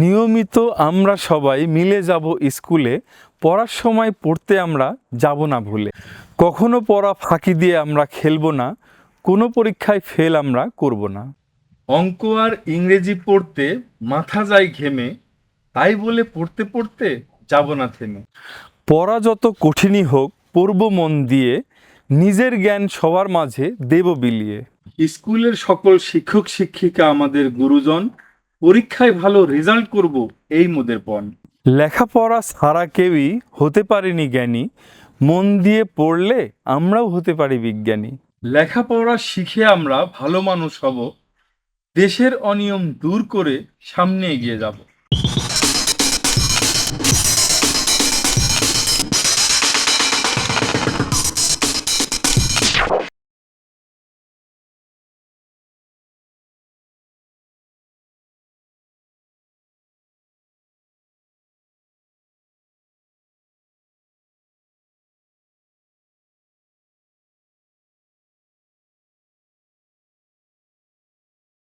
নিয়মিত আমরা সবাই মিলে যাব স্কুলে, পড়ার সময় পড়তে আমরা যাব না ভুলে। কখনো পড়া ফাঁকি দিয়ে আমরা খেলব না, কোনো পরীক্ষায় ফেল আমরা করব না। অঙ্ক আর ইংরেজি পড়তে মাথা যায় ঘেমে, তাই বলে পড়তে পড়তে যাব না থেমে। পড়া যত কঠিনই হোক পড়ব মন দিয়ে নিজের জ্ঞান সবার মাঝে দেব বিলিয়ে। স্কুলের সকল শিক্ষক শিক্ষিকা আমাদের গুরুজন পরীক্ষায় ভালো রেজাল্ট করব এই মোদের পণ। লেখাপড়া সারা কেউই হতে পারেনি জ্ঞানী। মন দিয়ে পড়লে আমরাও হতে পারি বিজ্ঞানী। লেখাপড়া শিখে আমরা ভালো মানুষ হব দেশের অনিয়ম দূর করে সামনে এগিয়ে যাব।